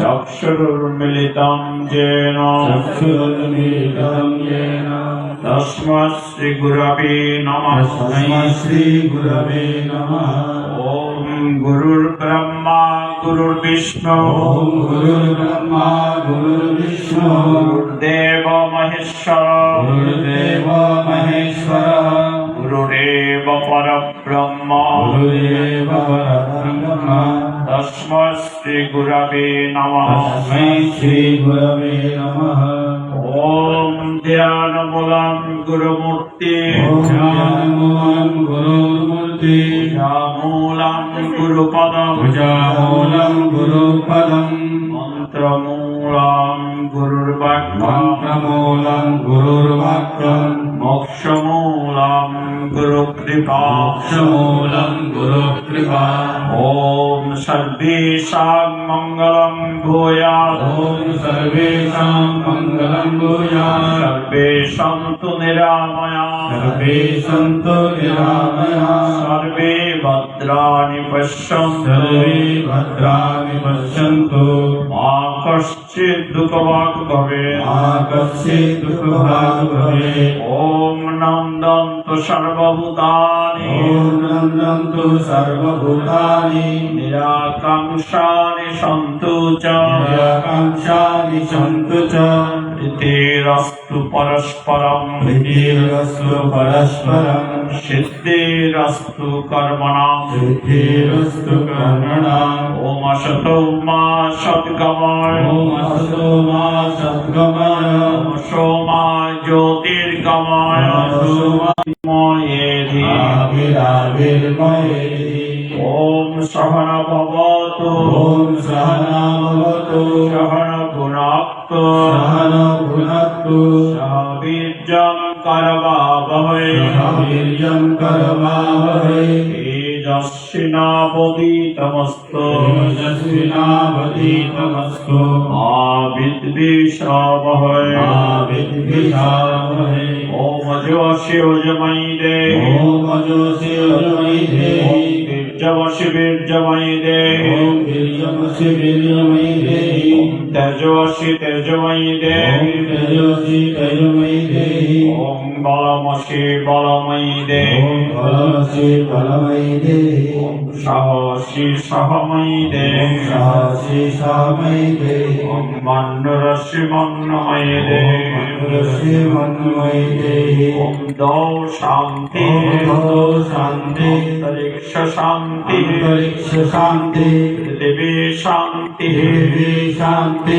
চক্ষুর্মিলিতম gen তসমা শ্রীগুরবে নমঃ শ্রীগুরবে নমঃ ওম গুরুর ব্রহ্মা গুরুর বিষ্ণু গুরুর ব্রহ্মা গুরুর বিষ্ণু গুরুদেব মহেশ্বর গুরুদেব गुरुरेव परब्रह्म गुरुदेव परब्रह्म तस्मै श्रीगुरवे नमः तस्मै श्रीगुरवे नमः ॐ ध्यानमूलं गुरुमूर्ति ॐ ज्ञानमूलं गुरुर्मूर्ति मूलं गुरुपदं भुजामूलं गुरुपदम् मन्त्रमूलं गुरुर्वाक्यं मन्त्रमूलं गुरुर्वाक्यम् मोक्षमूलं गुरुकृपा। मोक्षमूलं गुरुकृपा। ॐ सर्वेषां मङ्गलं भूयात्। ॐ सर्वेषां मङ्गलं भूयात्। सर्वे सन्तु निरामया। सर्वे सन्तु निरामया। सर्वे भद्राणि पश्यन्तु। सर्वे भद्राणि पश्यन्तु। मा कश्चित् दुःखवाक् भवेत्। मा कश्चित् दुःखभाग् भवेत्। ॐ नन्दन्तु सर्वभूतानि ॐ नन्दन्तु सर्वभूतानि निराकाङ्क्षानि सन्तु च निराकाङ्क्षानि सन्तु च प्रीतिरस्तु परस्परम् प्रीतिरस्तु परस्परम् सिद्धिरस्तु कर्मणाम् सिद्धिरस्तु कर्मणाम् ॐ असतो मा सद्गमय ॐ असतो मा सद्गमय ॐ सोमा ज्योतिर्गमय असो मा मयेधि आविराविर्मयेति ॐ सहन भवतु ॐ सहना भवतु सहन भुनाक्तु सहन भुनक्तु सह वीर्यं करवावहै सह वीर्यं करवावहै तेजस्विनावतीतमस्तु तेजस्विनावतीतमस्तु मा विद्विषावहै मा विद्विषावहै ॐ अजोऽस्योजमयि देहि ॐ अजोऽसि अजमयि ॐ देहि वीर्यवशि वीर्यमयि देहि ॐ वीर्यमसि वीर्यमयि देहि ॐ तेजोऽसि तेजमयि ॐ देहि तेजोऽसि तेजमयि देहि ॐ बलमसि बलमयि সাশি বলমৈ দে। ওম সাশি সহমৈ দে। ওম সাশি সহমৈ দে। ওম মন্নরশি মন্নমৈ দে। মন্নরশি মন্নমৈ দে। ওম দৌ শান্তি। দৌ শান্তি। অন্তরিক্ষ শান্তি। শান্তি। শান্তি।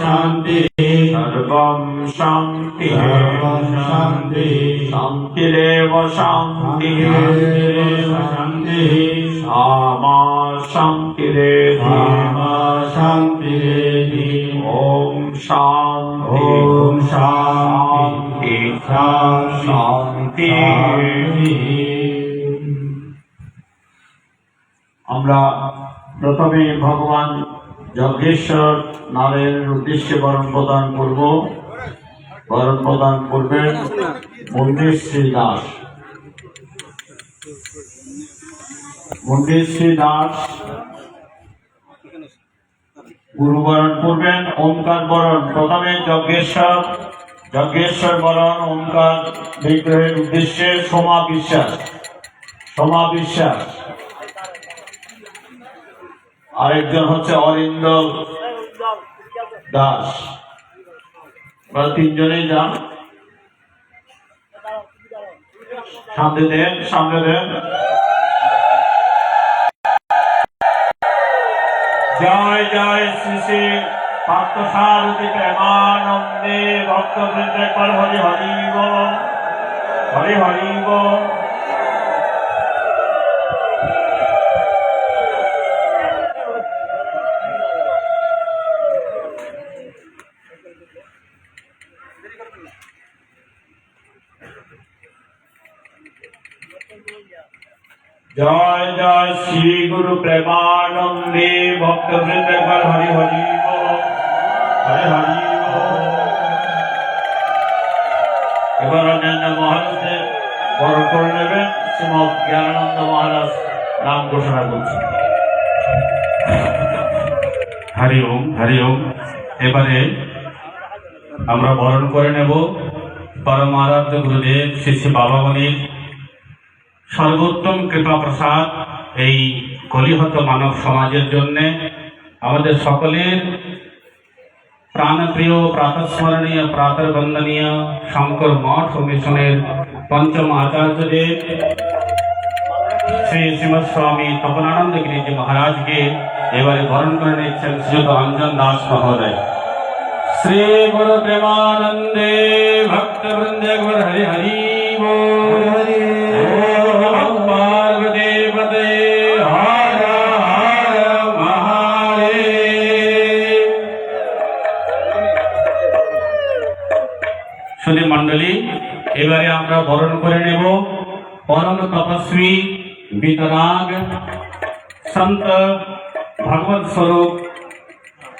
শান্তি। সর্বম শান্তি। শান্তি। শান্তিরেব শান্তি। শান্তি। আমা শান্তিরে আমা শান্তিরে ওম শান্তি। ওম শান্তি। শান্তি। আমরা প্রথমে ভগবান যজ্ঞেশ্বর নামের উদ্দেশ্যে বরণ প্রদান করব। বরণ প্রদান করবেন মন্দির শ্রী দাস। মন্দির শ্রী দাস গুরুবরণ করবেন, ওমকার বরণ। প্রথমে যজ্ঞেশ্বর যজ্ঞেশ্বর বরণ, ওমকার বিগ্রহের উদ্দেশ্যে সোমা বিশ্বাস। সোমা বিশ্বাস। আরেকজন হচ্ছে অরিন্দ দাস। ওরা তিনজনেই যান। সামনে দেন সামনে দেন। জয় জয় শ্রী শ্রী পার্থসারথী প্রেমানন্দে ভক্তবৃন্দ, একবার হরি হরি হরি হরি বল। জয় জয় শ্রী গুরু প্রেমানন্দে ভক্তবৃন্দ একবার হরি হরি হরি হরি এবার অন্যান্য মহারাজদের বড় করে নেবেন শ্রীমদ জ্ঞানানন্দ মহারাজ নাম ঘোষণা করছেন। হরি ওম হরি ওম। এবারে আমরা বরণ করে নেব। পরম আরাধ্য গুরুদেব, শ্রী শ্রী বাবামণির সর্বোত্তম কৃপা প্রসাদ এই কলিহত মানব সমাজের জন্য। আমাদের সকলের প্রাণপ্রিয়, প্রাতঃস্মরণীয়, প্রাতর্বন্দনীয় শঙ্কর মঠ ও মিশনের পঞ্চম আচার্যদেব শ্রী শ্রীমৎ স্বামী তপনানন্দ গিরিজি মহারাজকে এবারে বরণ করে নিচ্ছেন শ্রীযুত অঞ্জন দাস মহোদয়। শ্রী গুরু প্রেমানন্দে ভক্ত বৃন্দ গুর হরি হরি হরি করে নেব। পরম তপস্বী বিতরাগ সন্ত ভগবত স্বরূপ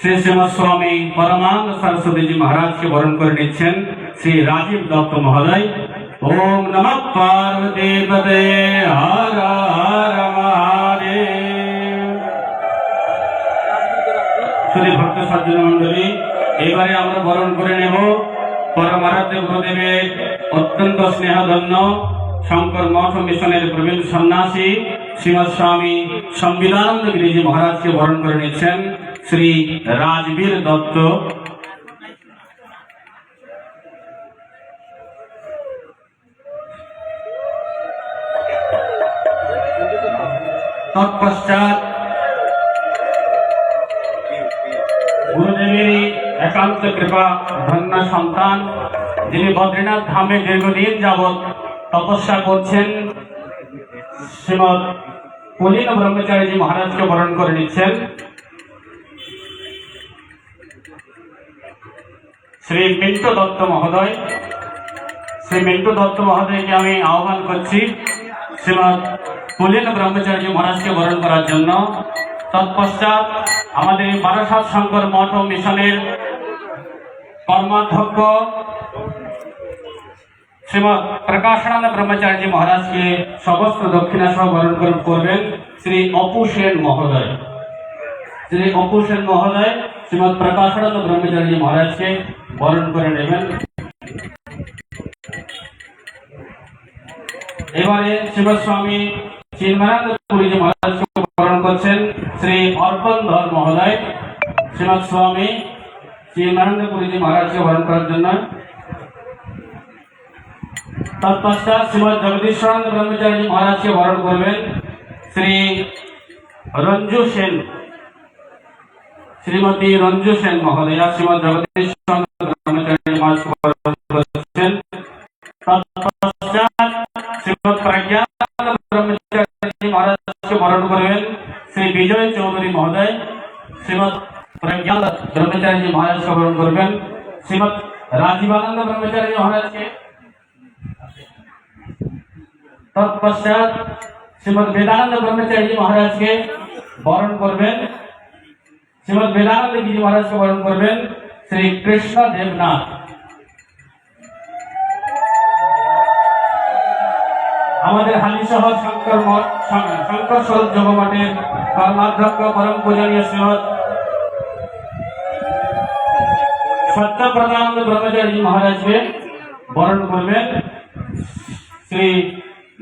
শ্রী শ্রীমৎ স্বামী পরমানন্দ সরস্বতী জি মহারাজকে বরণ করে নিচ্ছেন শ্রী রাজীব দত্ত মহোদয়। ওম নম পার্বতী পদে হর হর মহাদেব। শুধু ভক্ত সজ্জন মন্ডলী এবারে আমরা বরণ করে নেব। পরমারাধ্য গুরুদেবের অত্যন্ত স্নেহধন্য শঙ্কর মঠ মিশনের প্রবীণ সন্ন্যাসী শ্রীমৎ স্বামী সংবিধানন্দ গিরিজি মহারাজকে বরণ করে নিচ্ছেন শ্রী রাজবীর দত্ত। তৎপশ্চাৎ একান্ত কৃপা, ধন্য সন্তান, যিনি বদ্রীনাথ ধামে দীর্ঘদিন যাবৎ তপস্যা করছেন, শ্রীমৎ কলিন ব্রহ্মচারীজি মহারাজকে বরণ করে নিচ্ছেন। শ্রী মিন্টু দত্ত মহোদয়, শ্রী মিন্টু দত্ত মহোদয়কে আমি আহ্বান করছি শ্রীমৎ কলিন ব্রহ্মচারী মহারাজকে বরণ করার জন্য। তৎপশ্চাৎ আমাদের বারাসাত শঙ্কর মঠ ও মিশনের কর্মাধ্যক্ষ শ্রীমৎ প্রকাশানন্দ ব্রহ্মচারী মহারাজকে সমস্ত দক্ষিণা সহ বরণ করে- করবেন শ্রী অপু সেন মহোদয় শ্রী অপু সেন মহোদয় শ্রীমৎ প্রকাশানন্দ ব্রহ্মচারী মহারাজকে বরণ করে নেবেন এবারে শিবস্বামী চিন্ময়ানন্দ পুরীজি মহারাজকে বরণ করছেন শ্রী অর্পণ ধর মহোদয় শ্রীমৎ স্বামী চিন্ময়ানন্দ পুরীজি মহারাজকে বরণ করার জন্য তৎপশ্চাৎ শ্রীমৎ জগদীশ্বরানন্দ ব্রহ্মচারী মহারাজকে বরণ করবেন শ্রী রঞ্জু সেন শ্রীমতী রঞ্জু সেন মহোদয়া শ্রীমৎ জগদীশ্বরানন্দ ব্রহ্মচারী মহারাজকে বরণ করছেন তৎপশ্চাৎ শ্রীমৎ প্রজ্ঞানন্দ ব্রহ্মচারী মহারাজকে বরণ করবেন শ্রী বিজয় চৌধুরী মহোদয় শ্রীমৎ প্রজ্ঞানন্দ ব্রহ্মচারী মহারাজকে বরণ করবেন। শ্রীমৎ রাজীবানন্দ ব্রহ্মচারী মহারাজকে তৎপশ্চাৎ শ্রীমৎ বেদানন্দ ব্রহ্মচারী মহারাজকে বরণ করবেন। শ্রীমৎ বেদানন্দ গিরি মহারাজকে বরণ করবেন। শ্রী কৃষ্ণ দেবনাথ। আমাদের হালিসহ শঙ্কর শঙ্কর স্বরূপ যোগ কর্মাধ্যক্ষ, পরম পূজনীয় শ্রীমৎ সত্যপ্রদানন্দ ব্রহ্মচারী মহারাজকে বরণ করবেন শ্রী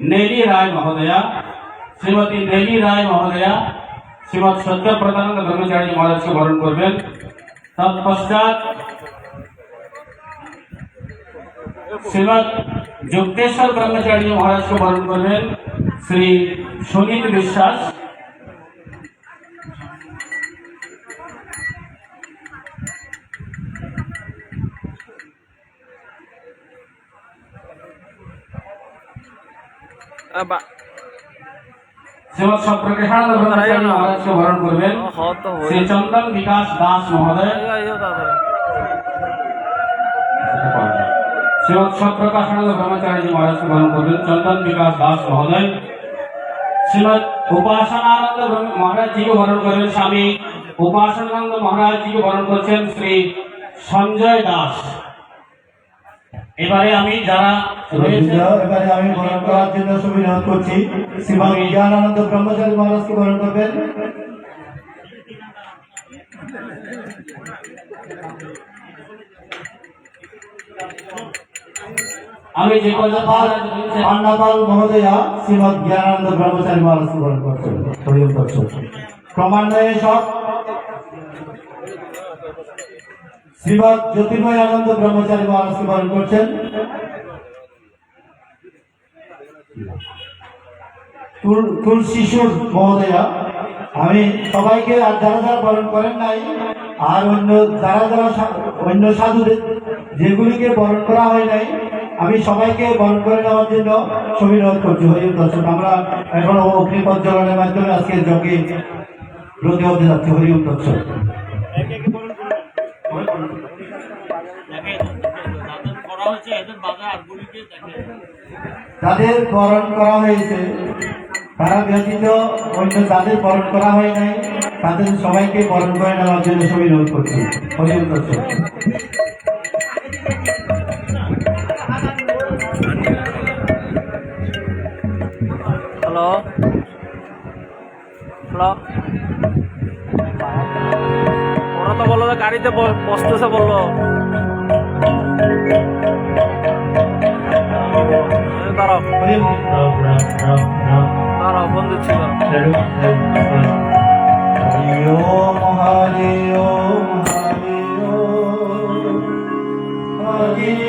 নেলি রায় মহোদয়া শ্রীমতী নেলি রায় মহোদয়া শ্রীমৎ সত্যপ্রদানন্দ ব্রহ্মচারী মহারাজকে বরণ করবেন তৎপশ্চাৎ শ্রীমৎ যুক্তেশ্বর ব্রহ্মচারী মহারাজকে বরণ করবেন শ্রী সুনীল বিশ্বাস ব্রহ্মচারী মহারাজকে বরণ করবেন। শ্রী চন্দন বিকাশ দাস মহোদয়। শ্রীমৎ ব্রহ্মচারী মহারাজকে বরণ করবেন চন্দন বিকাশ দাস মহোদয়। শ্রীমৎ উপাসনানন্দ মহারাজজিকে বরণ করবেন স্বামী। উপাসনানন্দ মহারাজজিকে বরণ করছেন শ্রী সঞ্জয় দাস। এবারে আমি যারা এবারে আমি বরণ করার জন্য সুবিধা করছি। শ্রীমান ব্রহ্মচারী মহারাজকে বরণ করবেন। আমি যে পান্নাপাল মহোদয়া শ্রীমদ জ্ঞানানন্দ ব্রহ্মচারী মহারাজকে বরণ করছেন। সব শ্রীমদ জ্যোতির্ময় আনন্দ ব্রহ্মচারী মহারাজকে বরণ করছেন। মহোদয়া, আমি সবাইকে আর যারা যারা বরণ করেন নাই, আর অন্য যারা যারা অন্য সাধুদের যেগুলিকে বরণ করা হয় নাই, আমি সবাইকে বরণ করে নেওয়ার জন্য সুবিরোধ করছি। হরিম দর্শক, আমরা এখন অগ্নি প্রজ্বলনের মাধ্যমে আজকে যজ্ঞে ব্রতী হতে যাচ্ছি। হরিম দর্শক। দেখে বরণ করা হয়েছে। তারা ব্যতীত অন্য যাদের বরণ করা হয় নাই। তাদের সবাইকে বরণ করে নেওয়ার জন্য সুবিরোধ করছি। হরিম দর্শক হ্যালো? হ্যালো? ওরা তো বলল গাড়িতে বসতেছে বলল। দাঁড়াও দাঁড়াও দিচ্ছি দাঁড়াও। হরি ওম হরি ওম হরি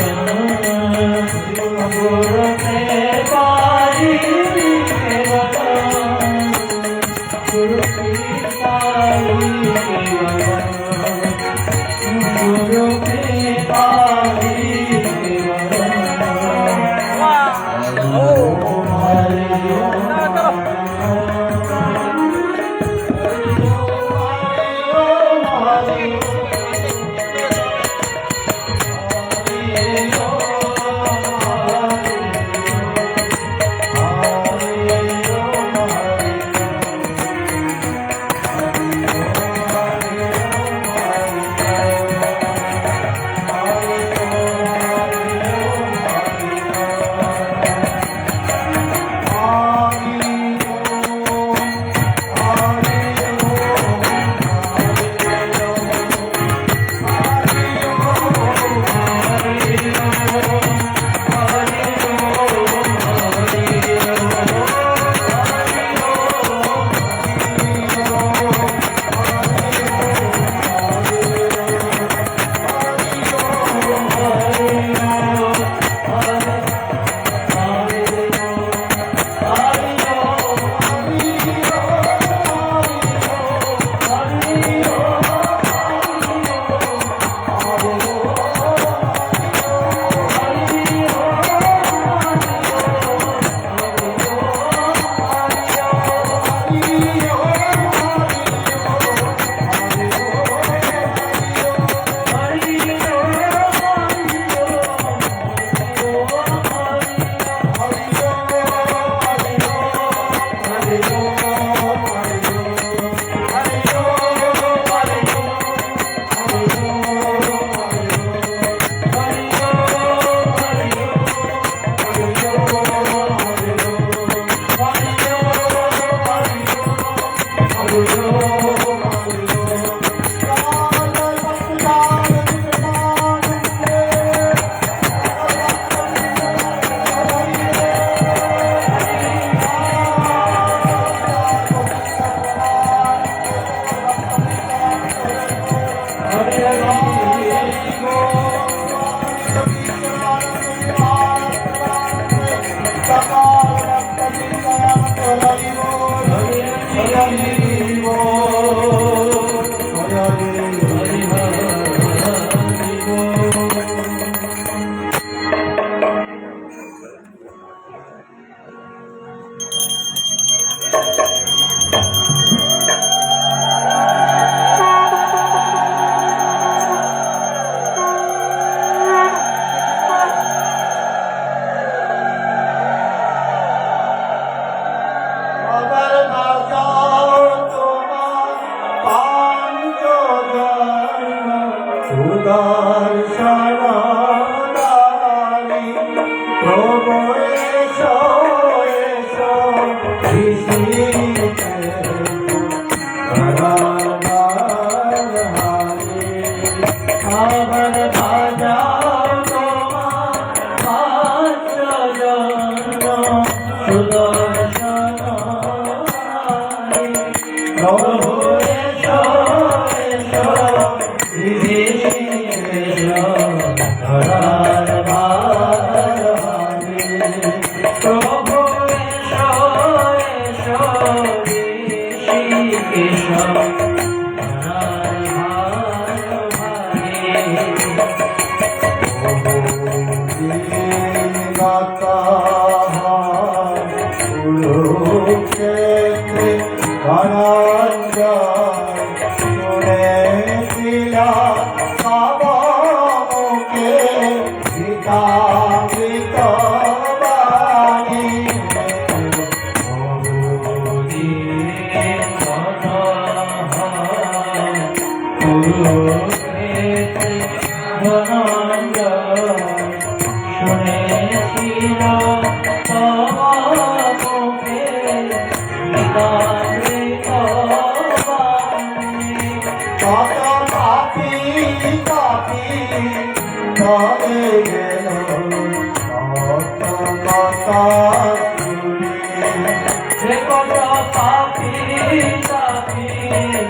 Amen. প্রভু করে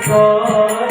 春。